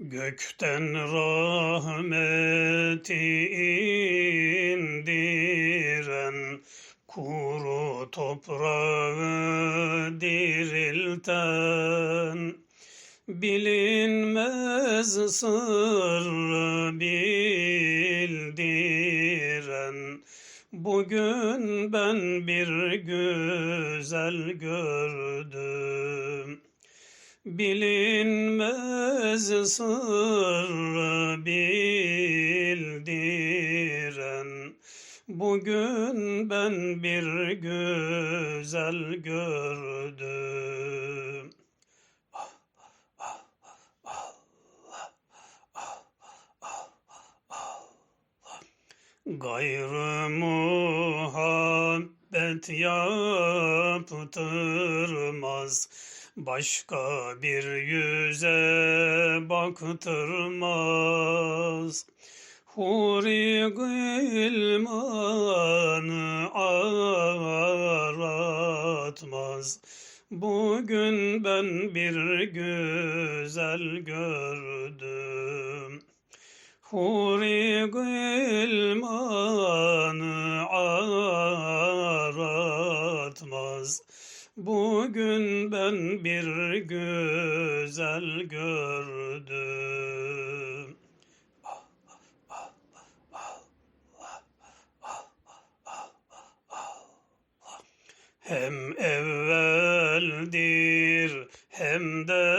Gökten rahmeti indiren Kuru toprağı dirilten. Bilinmez sırrı bildiren Bugün ben bir güzel gördüm Bilinmez sırrı bildiren Bugün ben bir güzel gördüm. Gayrı muhabbet yaptırmaz Başka bir yüze baktırmaz. Huri gılmanı aratmaz Bugün ben bir güzel gördüm Huri gılmanı aratmaz Bugün ben bir güzel gördüm. Hem evveldir hem de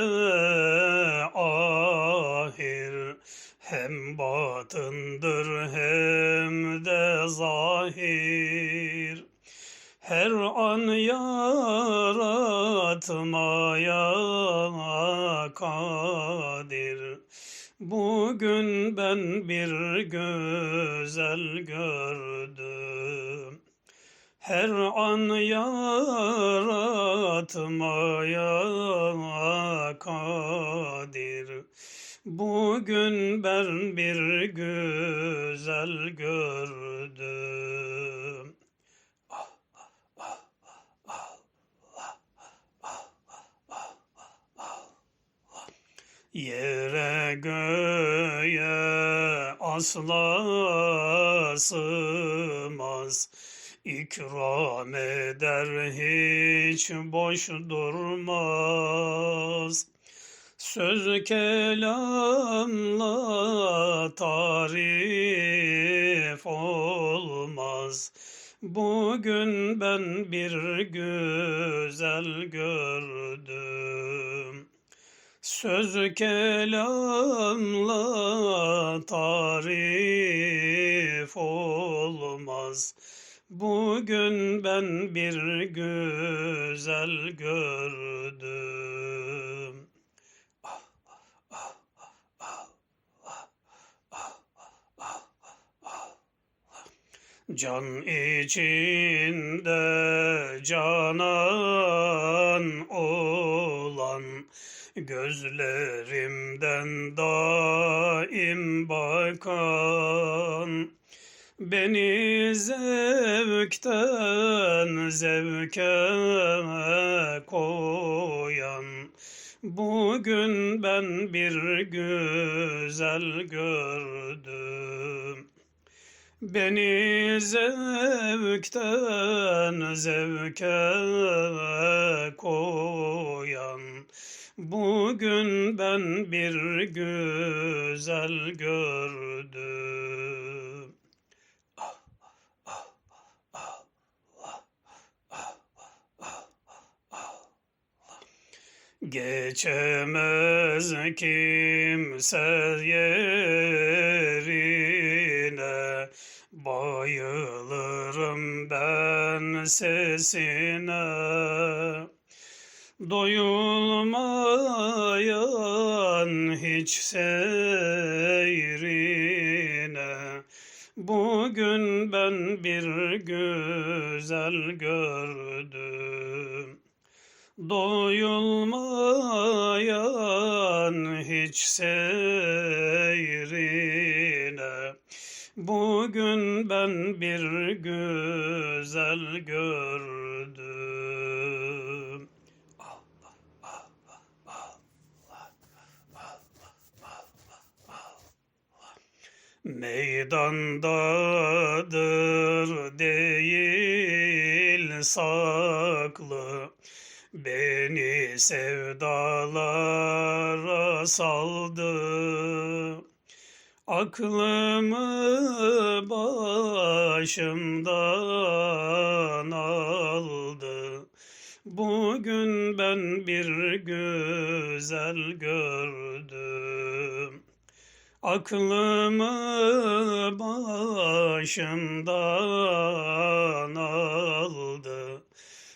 her an yaratmaya kadir. Bugün ben bir güzel gördüm. Her an yaratmaya kadir. Bugün ben bir güzel gördüm. Yere göğe asla sığmaz ikram eder hiç boş durmaz. Söz kelamla tarif olmaz. Bugün ben bir güzel gördüm. Söz kelamla tarif olmaz. Bugün ben bir güzel gördüm. Can içinde canan olan Gözlerimden daim bakan Beni zevkten zevke koyan Bugün ben bir güzel gördüm. Beni zevkten zevke koyan Bugün ben bir güzel gördüm. Geçemez kimse yerine. Bayılırım ben sesine Doyulmayan hiç seyrine. Bugün ben bir güzel gördüm. Doyulmayan hiç seyrine. Bugün ben bir güzel gördüm. Meydandadır değil saklı. Beni sevdalara saldı. Aklımı başımdan aldı. Bugün ben bir güzel gördüm Aklımı başımdan aldı.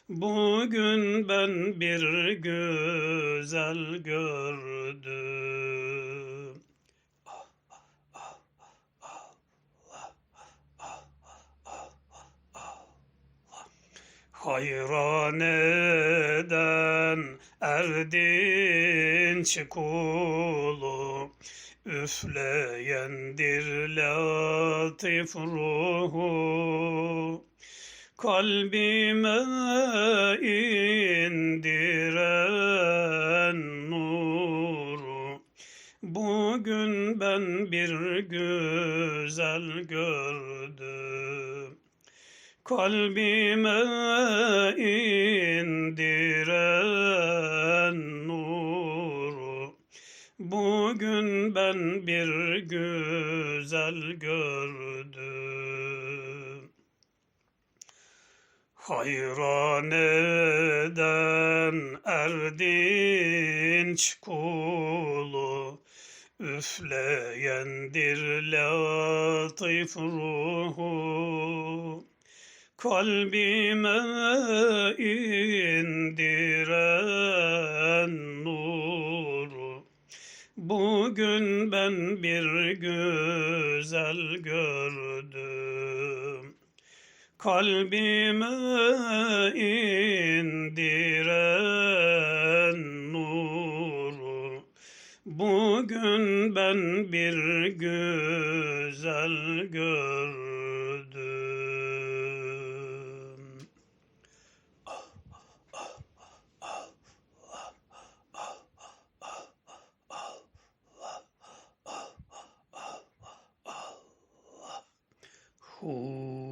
Bugün ben bir güzel gördüm. Hayran eden erdinç kulu Üfleyendir latif ruhu. Kalbime indiren nuru. Bugün ben bir güzel gördüm Kalbime indiren nuru Bugün ben bir güzel gördüm. Hayran eden erdinç kulu Üfleyendir latif ruhu Kalbime indiren nuru Bugün ben bir güzel gördüm. Kalbime indiren nuru Bugün ben bir güzel gördüm Oh.